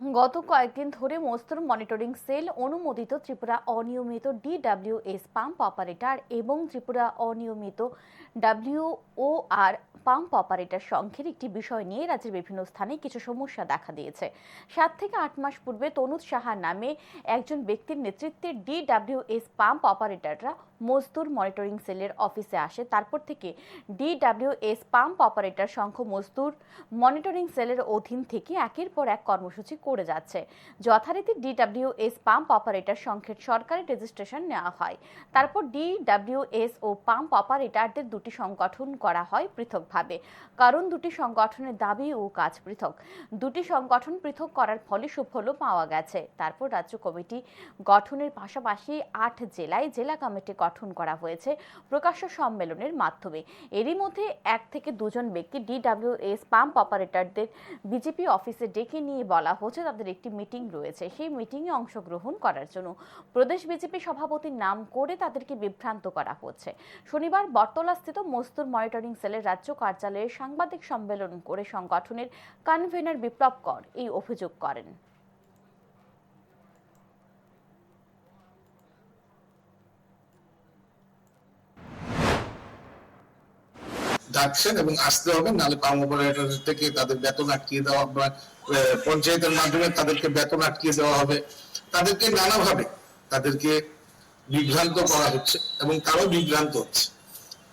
গত কয়েকদিন ধরে মস্তুর মনিটরিং সেল অনুমোদিত ত্রিপুরা অনিয়মিত ডিডাব্লিউএস পাম্প অপারেটর এবং ত্রিপুরা অনিয়মিত ডাব্লিউওআর পাম্প অপারেটর সংখ্যের একটি বিষয় নিয়ে রাজ্যের বিভিন্ন স্থানে কিছু সমস্যা দেখা দিয়েছে। সাত থেকে আট মাস পূর্বে তনুজ সাহা নামে একজন ব্যক্তির নেতৃত্বে ডিডাব্লিউএস পাম্প অপারেটররা মজদুর মনিটরিং সেলের অফিসে আসে। তারপর থেকে ডিডাব্লিউএস পাম্প অপারেটর সংঘ মজদুর মনিটরিং সেলের অধীন থেকে একের পর এক কর্মসূচি করে যাচ্ছে। যথারীতি ডিডাব্লিউএস পাম্প অপারেটর সংঘের সরকারি রেজিস্ট্রেশন নেওয়া হয়। তারপর ডিডাব্লিউএস ও পাম্প অপারেটরদের দুটি সংগঠন করা হয় পৃথকভাবে। কারণ দুটি সংগঠনের দাবি ও কাজ পৃথক। দুটি সংগঠন পৃথক করার ফলে সুফলও পাওয়া গেছে। তারপর রাজ্য কমিটি গঠনের পাশাপাশি আট জেলায় জেলা কমিটি গঠন করা হয়েছে প্রকাশ্য সম্মেলনের মাধ্যমে। এরই মধ্যে এক থেকে দুজন ব্যক্তি ডিডাব্লিউএস পাম্প অপারেটরদের বিজেপি অফিসে ডেকে নিয়ে বলা হচ্ছে। তাদের একটি মিটিং রয়েছে। সেই মিটিংয়ে অংশগ্রহণ করার জন্য প্রদেশ বিজেপি সভাপতির নাম করে তাদেরকে বিভ্রান্ত করা হচ্ছে। শনিবার বটতলাস্থিত মস্তুর মনিটরিং সেলের রাজ্য কার্যালয়ে সাংবাদিক সম্মেলন করে সংগঠনের কনভেনার বিপ্লব কর এই অভিযোগ করেন। ডাকছেন এবং আসতে হবে, নাহলে পাম অপারেটর থেকে তাদের বেতন আটকিয়ে দেওয়া বা পঞ্চায়েতের মাধ্যমে তাদেরকে বেতন আটকিয়ে দেওয়া হবে। তাদেরকে নানাভাবে তাদেরকে বিভ্রান্ত করা হচ্ছে এবং তারাও বিভ্রান্ত হচ্ছে।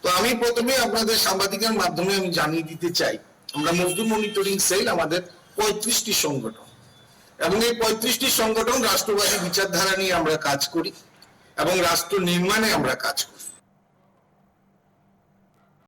তো আমি প্রথমে আপনাদের সাংবাদিকের মাধ্যমে আমি জানিয়ে দিতে চাই, আমরা মজদুর মনিটরিং সেল আমাদের পঁয়ত্রিশটি সংগঠন। এবং এই পঁয়ত্রিশটি সংগঠন রাষ্ট্রবাদী বিচারধারা নিয়ে আমরা কাজ করি এবং রাষ্ট্র নির্মাণে আমরা কাজ করি।